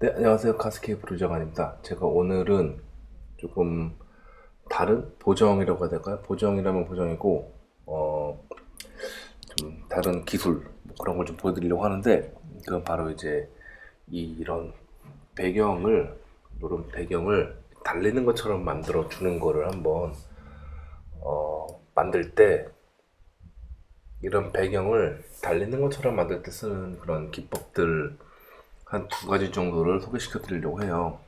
네, 안녕하세요. 카스케이프 루정환입니다. 제가 오늘은 조금 다른 보정이라고 해야 될까요? 보정이라면 보정이고, 어, 좀 다른 기술, 뭐 그런 걸 좀 보여드리려고 하는데, 그건 바로 이제 이, 이런 배경을, 이런 배경을 달리는 것처럼 만들어 주는 거를 한번, 어, 만들 때, 이런 배경을 달리는 것처럼 만들 때 쓰는 그런 기법들, 한 두 가지 정도를 소개시켜 드리려고 해요.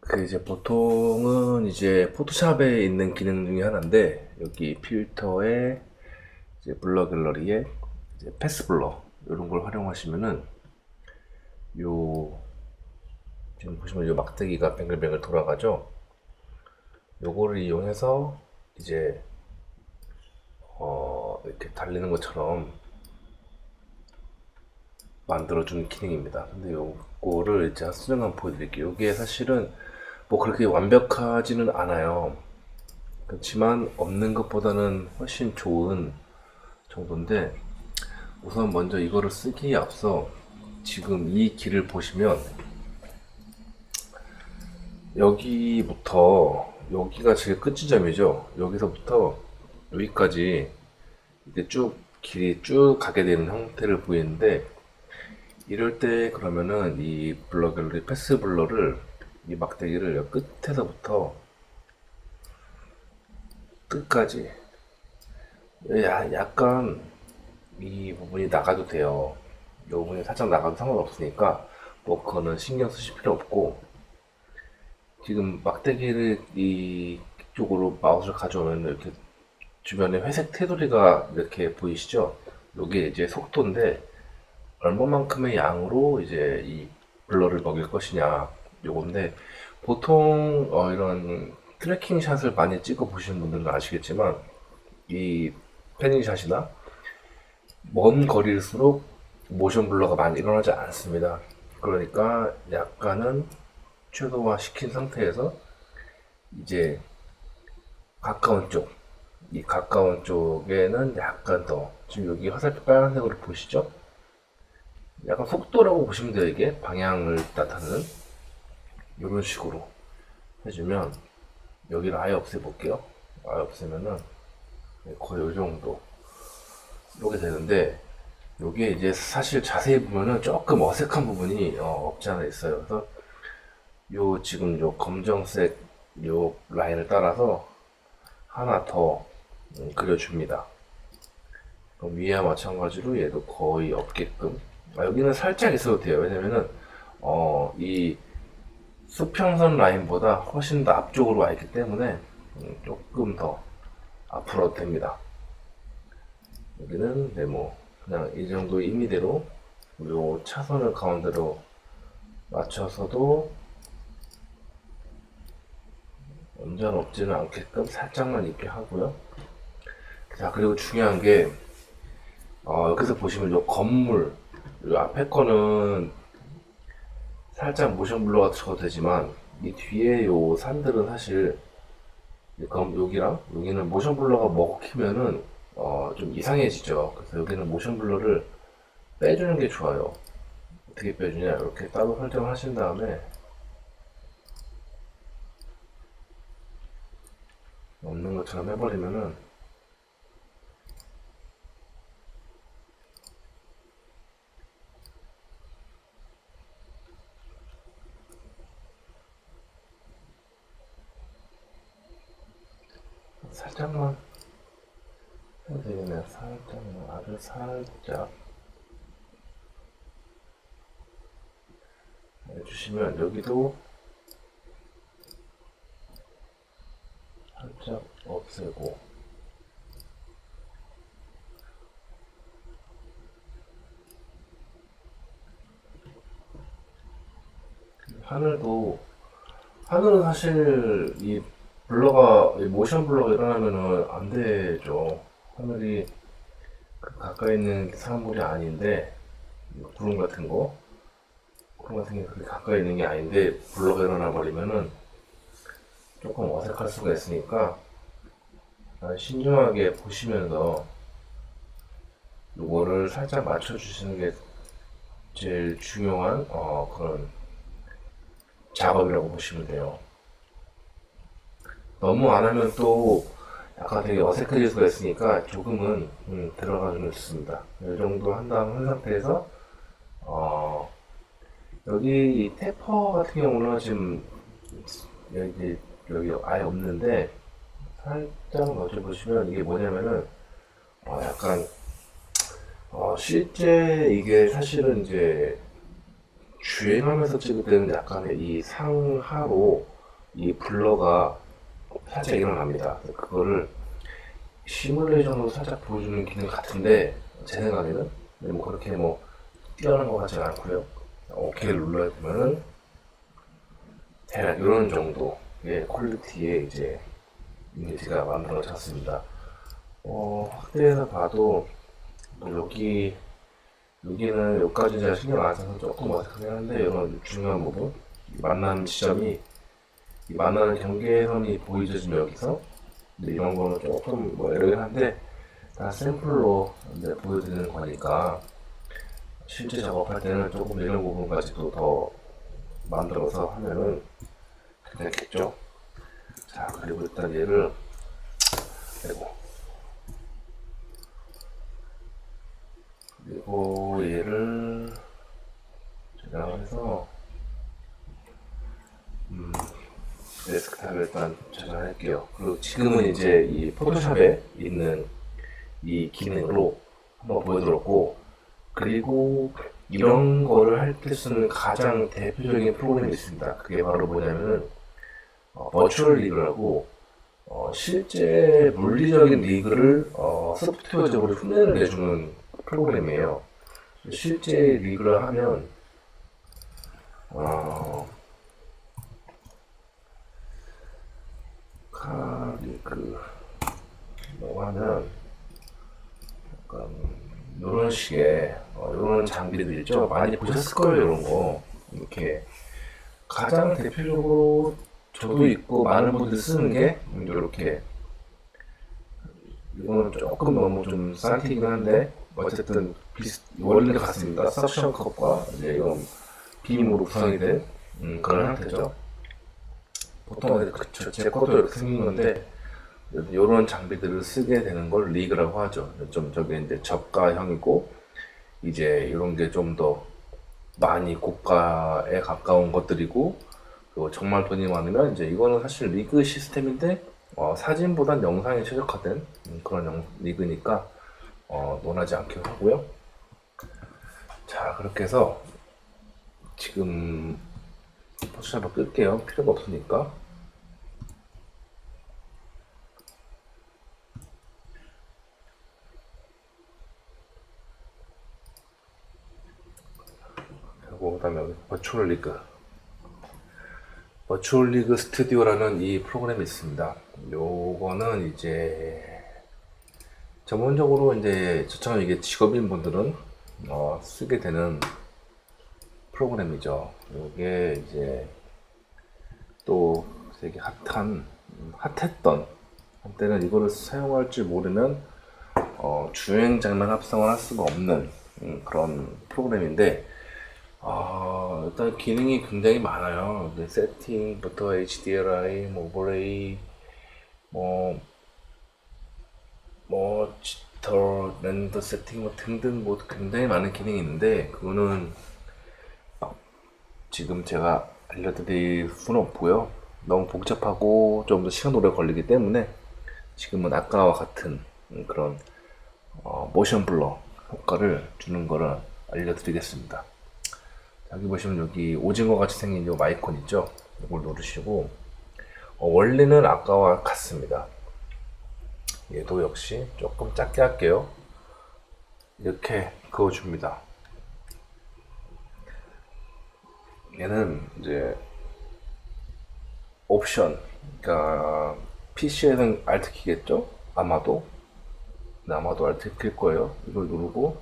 그 이제 보통은 이제 포토샵에 있는 기능 중에 하나인데 여기 필터에 이제 블러 갤러리에 이제 패스 블러 이런 걸 활용하시면은 요 지금 보시면 요 막대기가 뱅글뱅글 돌아가죠. 요거를 이용해서 이제 어 이렇게 달리는 것처럼 만들어주는 기능입니다. 근데 요거를 이제 수정한 보여드릴게요. 이게 사실은 뭐 그렇게 완벽하지는 않아요. 그렇지만 없는 것보다는 훨씬 좋은 정도인데 우선 먼저 이거를 쓰기에 앞서 지금 이 길을 보시면 여기부터 여기가 제일 끝 지점이죠. 여기서부터 여기까지 이제 쭉 길이 쭉 가게 되는 형태를 보이는데 이럴 때 그러면은 이 블러 갤러리 패스 블러를 이 막대기를 여 끝에서부터 끝까지 야, 약간 이 부분이 나가도 돼요. 이 부분이 살짝 나가도 상관없으니까 뭐 그거는 신경 쓰실 필요 없고 지금 막대기를 이 쪽으로 마우스를 가져오면 이렇게 주변에 회색 테두리가 이렇게 보이시죠? 이게 이제 속도인데 얼마만큼의 양으로 이제 이 블러를 먹일 것이냐 요건데 보통 어, 이런 트래킹 샷을 많이 찍어 보시는 분들은 아시겠지만 이 패닝 샷이나 먼 거리일수록 모션 블러가 많이 일어나지 않습니다. 그러니까 약간은 최소화 시킨 상태에서 이제 가까운 쪽, 이 가까운 쪽에는 약간 더 지금 여기 화살표 빨간색으로 보시죠? 약간 속도라고 보시면 돼요 이게. 방향을 나타내는. 이런 식으로 해주면 여기를 아예 없애볼게요. 아예 없애면은 거의 이 정도 이렇게 되는데 여기에 이제 사실 자세히 보면은 조금 어색한 부분이 어, 없지 않아 있어요. 그래서 요 지금 요 검정색 요 라인을 따라서 하나 더 음, 그려줍니다. 위와 마찬가지로 얘도 거의 없게끔 아, 여기는 살짝 있어도 돼요. 왜냐면은 어, 이 수평선 라인보다 훨씬 더 앞쪽으로 와 있기 때문에 음, 조금 더 앞으로 됩니다. 여기는 네모 그냥 이 정도 임의대로 요 차선을 가운데로 맞춰서도 완전 없지는 않게끔 살짝만 있게 하고요. 자 그리고 중요한 게 어, 여기서 보시면 요 건물 이 앞에 거는 살짝 모션 블러가 쳐도 되지만 이 뒤에 요 산들은 사실 그럼 여기랑 여기는 모션 블러가 먹히면은 어 좀 이상해지죠. 그래서 여기는 모션 블러를 빼주는 게 좋아요. 어떻게 빼주냐 이렇게 따로 설정을 하신 다음에 없는 것처럼 해버리면은 살짝만 해도 되겠네요. 살짝 해주시면 여기도 살짝 없애고 하늘도 하늘은 사실 이 블러가 이 모션 블러가 일어나면은 안 되죠. 하늘이 그 가까이 있는 사물이 아닌데 구름 같은 거 구름 같은 게 그렇게 가까이 있는 게 아닌데 블러가 일어나 버리면은 조금 어색할 수가 있으니까 아, 신중하게 보시면서 요거를 살짝 맞춰 주시는 게 제일 중요한 어, 그런 작업이라고 보시면 돼요. 너무 안 하면 또 약간 되게 어색해질 수가 있으니까 조금은 음, 들어가주면 좋습니다. 이 정도 한 다음 한 상태에서 어, 여기 이 테퍼 같은 경우는 지금 여기 여기 아예 없는데 살짝 넣어보시면 이게 뭐냐면은 어, 약간 어, 실제 이게 사실은 이제 주행하면서 찍을 때는 약간의 이 상하로 이 블러가 살짝 일어납니다. 그거를 시뮬레이션으로 살짝 보여주는 기능 같은데 제 생각에는 뭐 그렇게 뭐 뛰어난 것 같지는 않고요. 오케이를 눌러보면은 대략 이런 정도의 퀄리티의 이제 이미지가 만들어졌습니다. 어, 확대해서 봐도 뭐 여기 여기는 여기까지 제가 신경 안 써서 조금 어색하긴 한데 이런 중요한 부분 이 만나는 지점이 이 만나는 경계선이 보이죠 지금 여기서 근데 이런 거는 조금 뭐 이러긴 한데 다 샘플로 이제 보여드리는 거니까 실제 작업할 때는 조금 이런 부분까지도 더 만들어서 하면은 괜찮겠죠? 자 그리고 일단 얘를 아이고 그리고 얘를 제가 해서 음, 데 스크탑에 일단 저장할게요. 그리고 지금은 이제 이 포토샵에 있는 이 기능으로 한번 보여드렸고 그리고 이런 거를 할 때 쓰는 가장 대표적인 프로그램이 있습니다. 그게 바로 뭐냐면은 어, 버추얼 리그라고 어, 실제 물리적인 리그를 어, 소프트웨어적으로 흉내를 내주는 프로그램이에요. 실제 리그를 하면 어, 카리그 뭐 하면 약간 이런 식의 어, 장비들 있죠. 많이 보셨을 거예요, 이런 거 이렇게 가장 대표적으로 저도 있고 많은 분들이 쓰는 게 이렇게 이거는 조금 너무 좀 싼티긴 한데 어쨌든 비슷 원리가 같습니다. 석션 컵과 이제 이건 비임으로 구성이 된 음, 그런 형태죠. 보통 그쵸 제 것도 이렇게 생긴 건데 이런 장비들을 쓰게 되는 걸 리그라고 하죠. 좀 저게 이제 저가형이고 이제 이런 게 좀 더 많이 고가에 가까운 것들이고 그리고 정말 돈이 많으면 이제 이거는 사실 리그 시스템인데 어, 사진보단 영상에 최적화된 음, 그런 영, 리그니까 어, 논하지 않기로 하고요. 자 그렇게 해서 지금 포토샵을 끌게요. 필요가 없으니까. 그리고 그다음에 버추얼 리그. 버추얼 리그 스튜디오라는 이 프로그램이 있습니다. 요거는 이제 전문적으로 이제 저처럼 이게 직업인 분들은 어, 쓰게 되는 프로그램이죠. 이게 이제 또 되게 핫한 음, 핫했던 한때는 이거를 사용할 줄 모르면 어, 주행 장면 합성을 할 수가 없는 음, 그런 프로그램인데 아, 일단 기능이 굉장히 많아요. 네, 세팅부터 HDRI, 뭐 오버레이, 뭐, 뭐, 지터, 렌더 세팅 뭐 등등 뭐 굉장히 많은 기능이 있는데, 그거는 지금 제가 알려드릴 수는 없고요. 너무 복잡하고 좀 더 시간 오래 걸리기 때문에 지금은 아까와 같은 그런 어, 모션 블러 효과를 주는 거를 알려드리겠습니다. 여기 보시면 여기 오징어 같이 생긴 요 마이콘 있죠? 이걸 누르시고 어, 원리는 아까와 같습니다. 얘도 역시 조금 작게 할게요. 이렇게 그어줍니다. 얘는 이제 옵션, 그러니까 PC에는 Alt 키겠죠? 아마도 네, 아마도 Alt 키일 거예요. 이걸 누르고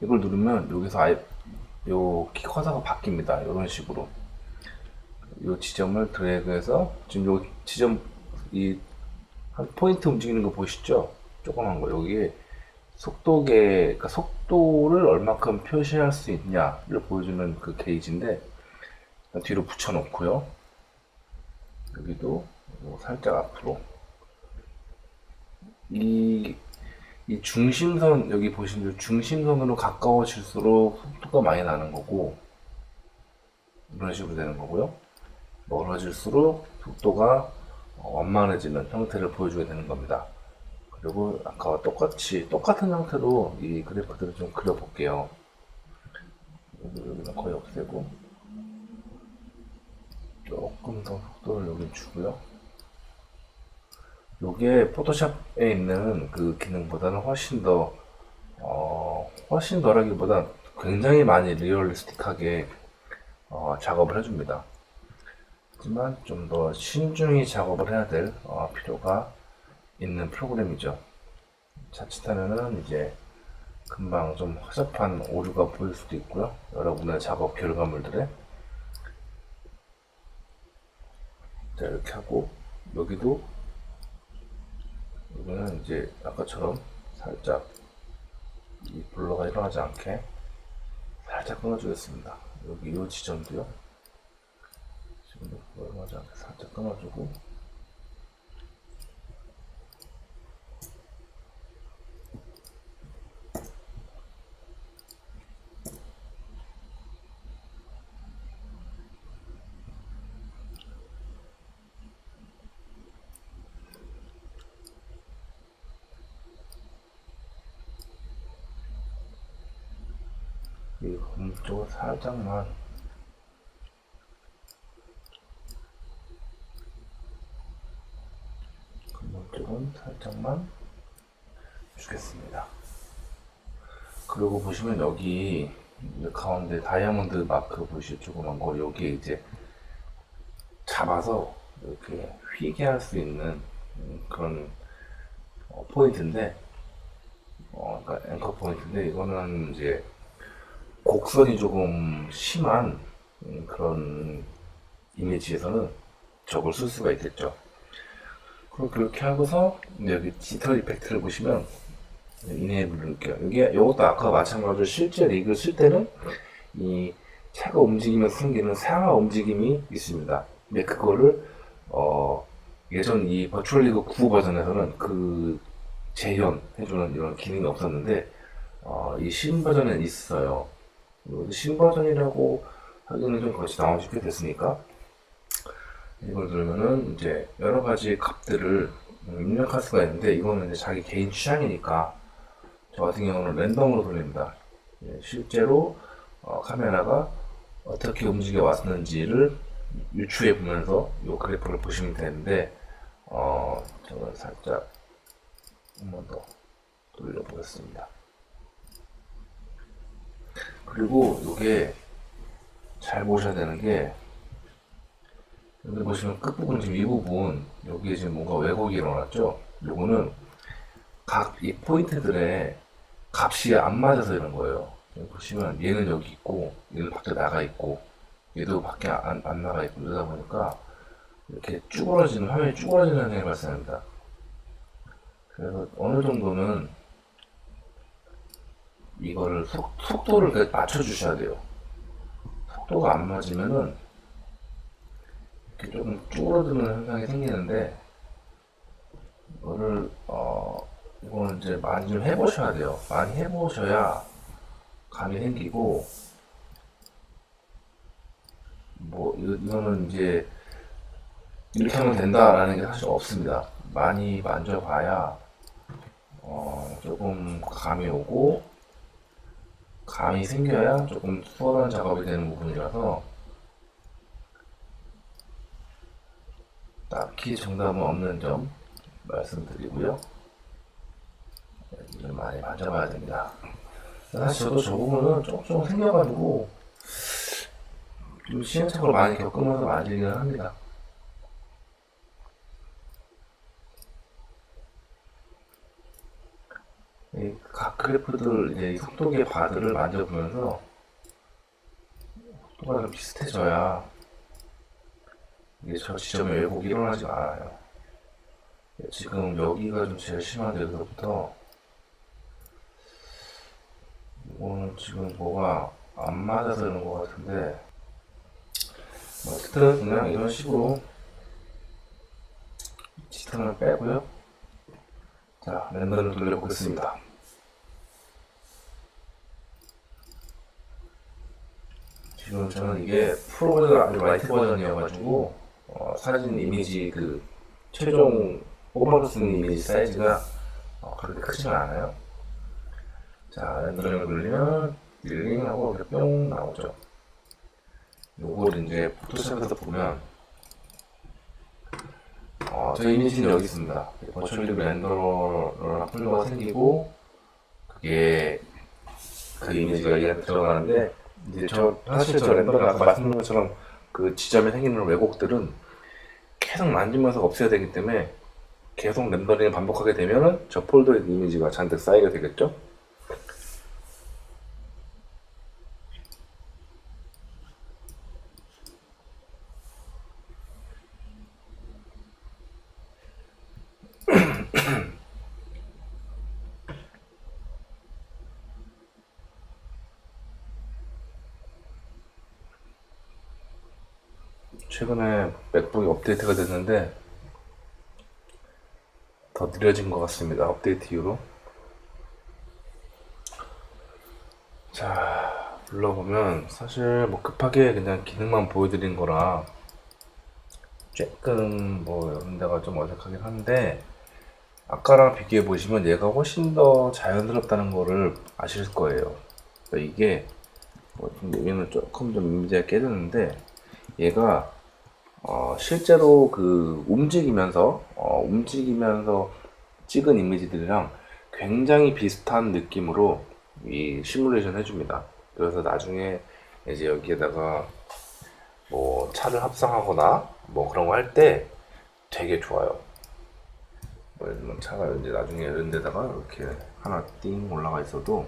이걸 누르면 여기서 아예 요 키 커서가 바뀝니다. 이런 식으로 요 지점을 드래그해서 지금 요 지점 이 한 포인트 움직이는 거 보시죠? 조그만 거 여기에 속도계, 그러니까 속 속도를 얼마큼 표시할 수 있냐를 보여주는 그 게이지인데 뒤로 붙여놓고요. 여기도 뭐 살짝 앞으로 이, 이 중심선 여기 보시면 중심선으로 가까워질수록 속도가 많이 나는 거고 이런 식으로 되는 거고요. 멀어질수록 속도가 어, 완만해지는 형태를 보여주게 되는 겁니다. 그리고 아까와 똑같이 똑같은 형태로 이 그래프들을 좀 그려볼게요. 여기는 거의 없애고 조금 더 속도를 여기 주고요. 요게 포토샵에 있는 그 기능보다는 훨씬 더 어, 훨씬 덜하기보다 굉장히 많이 리얼리스틱하게 어, 작업을 해줍니다. 하지만 좀 더 신중히 작업을 해야 될 어, 필요가 있는 프로그램이죠. 자칫하면은 이제 금방 좀 허접한 오류가 보일 수도 있고요. 여러분의 작업 결과물들에 자 이렇게 하고 여기도 여기는 이제 아까처럼 살짝 이 블러가 일어나지 않게 살짝 끊어주겠습니다. 여기 이 지점도요. 지금도 일어나지 않게 살짝 끊어주고 이검 쪽을 살짝만 검 쪽은 살짝만 주겠습니다. 그리고 보시면 여기 이 가운데 다이아몬드 마크 보이시죠? 조그만 거 여기에 이제 잡아서 이렇게 휘게 할 수 있는 음, 그런 어, 포인트인데 어, 그러니까 앵커 포인트인데 이거는 이제 곡선이 조금 심한 음, 그런 이미지에서는 저걸 쓸 수가 있겠죠. 그리고 그렇게 하고서 여기 디지털 이펙트를 보시면 이네이블 누를게요. 이게 이것도 아까 마찬가지로 실제 리그를 쓸 때는 이 차가 움직이면서 생기는 상하 움직임이 있습니다. 근데 그거를 어 예전 이 버추얼 리그 9 버전에서는 그 재현해주는 이런 기능이 없었는데 어, 이 신버전엔 있어요. 뭐 신버전이라고 하기는 좀 거치 나온 지꽤 됐으니까 이걸 누르면은 이제 여러 가지 값들을 입력할 수가 있는데 이거는 이제 자기 개인 취향이니까 저 같은 경우는 랜덤으로 돌립니다. 예, 실제로 어, 카메라가 어떻게 움직여 왔는지를 유추해 보면서 이 그래프를 보시면 되는데 어, 저는 살짝 한 번 더 돌려보겠습니다. 그리고 이게 잘 보셔야 되는 게 여기 보시면 끝부분 지금 이 부분 여기에 지금 뭔가 왜곡이 일어났죠? 요거는 각 이 포인트들의 값이 안 맞아서 이런 거예요. 여기 보시면 얘는 여기 있고 얘는 밖에 나가 있고 얘도 밖에 안, 안 나가 있고 이러다 보니까 이렇게 쭈그러지는 화면이 쭈그러지는 현상이 발생합니다. 그래서 어느 정도는 이거를 속, 속도를 맞춰주셔야 돼요. 속도가 안 맞으면은 이렇게 조금 쭈그러드는 현상이 생기는데 이거를 어 이거는 이제 많이 좀 해보셔야 돼요. 많이 해보셔야 감이 생기고 뭐 이- 이거는 이제 이렇게 하면 된다라는 게 사실 없습니다. 많이 만져봐야 어 조금 감이 오고 감이 생겨야 조금 수월한 작업이 되는 부분이라서 딱히 정답은 없는 점 말씀드리고요. 이걸 많이 만져봐야 됩니다. 사실 저도 저 부분은 조금 생겨가지고 좀 시행착오를 많이 겪으면서 만지기는 합니다. 이각 그래프들 이제 이 속도계 바들을 만져보면서 속도가 좀 비슷해져야 이게 저 지점에 왜곡이 일어나지 않아요. 지금 여기가 좀 제일 심한데 여기서부터. 오늘 지금 뭐가 안 맞아서 그런 것 같은데 뭐 어쨌든 그냥 이런 식으로 지탄을 빼고요. 자 랜덤을 돌려보겠습니다 지금 저는 이게 프로 버전 아주 라이트 버전이어가지고 어, 사진 이미지 그 최종 뽑아서 쓰는 이미지 사이즈가 어, 그렇게 크지가 않아요 자, 렌더링을 돌리면 릴링하고 이렇게 뿅 나오죠. 요걸 이제 포토샵에서 보면 어, 저 이미지는 여기 있습니다. 리그 렌더러랑 폴더가 생기고 그게 그 이미지가 여기에 들어가는데 이제 저 사실 저 렌더가 아까 말씀드린 것처럼 그 지점에 생기는 왜곡들은 계속 만지면서 없애야 되기 때문에 계속 렌더링을 반복하게 되면은 저 폴더에 이미지가 잔뜩 쌓이게 되겠죠. 최근에 맥북이 업데이트가 됐는데 더 느려진 것 같습니다. 업데이트 이후로. 자, 불러보면 사실 뭐 급하게 그냥 기능만 보여드린 거라 조금 뭐 이런 데가 좀 어색하긴 한데 아까랑 비교해 보시면 얘가 훨씬 더 자연스럽다는 거를 아실 거예요. 그러니까 이게 뭐좀 여기는 조금 좀 이미지가 깨졌는데 얘가 어, 실제로 그 움직이면서 어, 움직이면서 찍은 이미지들이랑 굉장히 비슷한 느낌으로 이 시뮬레이션 해줍니다. 그래서 나중에 이제 여기에다가 뭐 차를 합성하거나 뭐 그런 거 할 때 되게 좋아요. 뭐 들면 차가 이제 나중에 이런 데다가 이렇게 하나 띵 올라가 있어도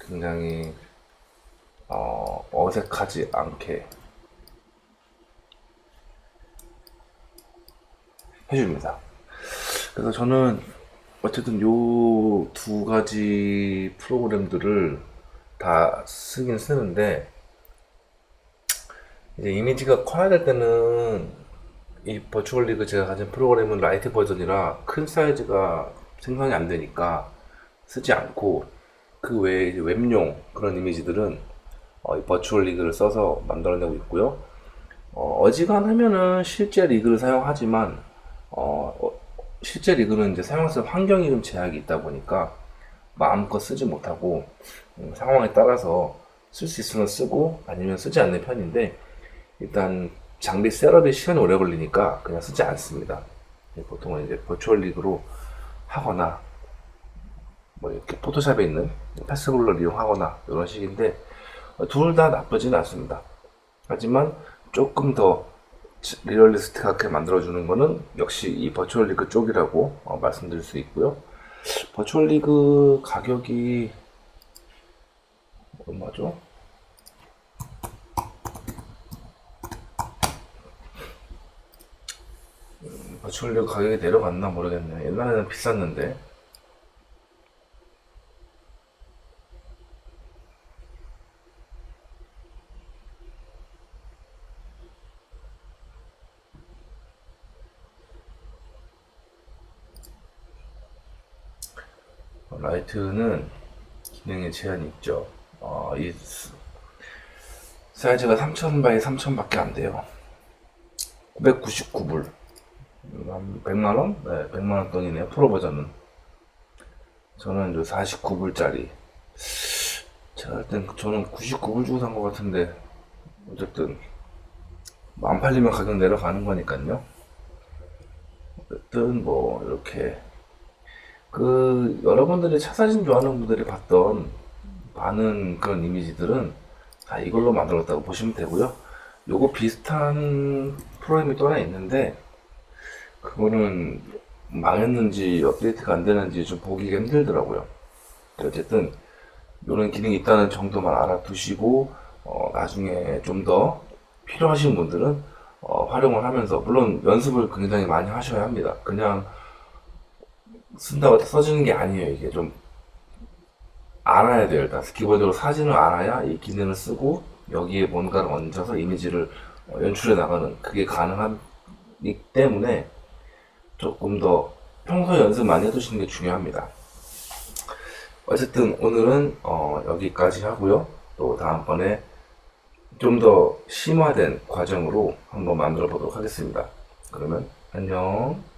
굉장히 어, 어색하지 않게 해줍니다. 그래서 저는 어쨌든 요 두 가지 프로그램들을 다 쓰긴 쓰는데 이제 이미지가 커야 될 때는 이 버추얼 리그 제가 가진 프로그램은 라이트 버전이라 큰 사이즈가 생성이 안 되니까 쓰지 않고 그 외에 웹용 그런 이미지들은 어, 이 버추얼 리그를 써서 만들어내고 있고요. 어, 어지간하면은 실제 리그를 사용하지만 어, 어, 실제 리그는 이제 사용성 환경이 좀 제약이 있다 보니까 마음껏 쓰지 못하고 음, 상황에 따라서 쓸 수 있으면 쓰고 아니면 쓰지 않는 편인데 일단 장비 셋업에 시간이 오래 걸리니까 그냥 쓰지 않습니다. 예, 보통은 이제 버추얼 리그로 하거나 뭐 이렇게 포토샵에 있는 패스블러를 이용하거나 이런 식인데 둘 다 나쁘지는 않습니다. 하지만 조금 더 리얼리스틱하게 만들어주는 거는 역시 이 버추얼 리그 쪽이라고 어, 말씀드릴 수 있고요. 버추얼 리그 가격이 얼마죠? 음, 버추얼 리그 가격이 내려갔나 모르겠네. 옛날에는 비쌌는데. 라이트는 기능에 제한이 있죠. 어, 이 스- 사이즈가 3000 바이 3000 밖에 안 돼요. 999불. 한 100만원? 네, 100만원 돈이네요. 프로 버전은. 저는 이 49불짜리. 제가 할땐 저는 99불 주고 산 것 같은데, 어쨌든, 안 팔리면 가격 내려가는 거니까요. 어쨌든, 뭐, 이렇게 그 여러분들이 차 사진 좋아하는 분들이 봤던 많은 그런 이미지들은 다 이걸로 만들었다고 보시면 되고요. 요거 비슷한 프로그램이 또 하나 있는데 그거는 망했는지 업데이트가 안 되는지 좀 보기가 힘들더라고요. 어쨌든 이런 기능이 있다는 정도만 알아두시고 어, 나중에 좀 더 필요하신 분들은 어, 활용을 하면서 물론 연습을 굉장히 많이 하셔야 합니다. 그냥 쓴다고 다 써지는 게 아니에요. 이게 좀 알아야 돼요. 일단 기본적으로 사진을 알아야 이 기능을 쓰고 여기에 뭔가를 얹어서 이미지를 어, 연출해 나가는 그게 가능하기 때문에 조금 더 평소 연습 많이 해두시는 게 중요합니다. 어쨌든 오늘은 어, 여기까지 하고요. 또 다음번에 좀 더 심화된 과정으로 한번 만들어 보도록 하겠습니다. 그러면 안녕.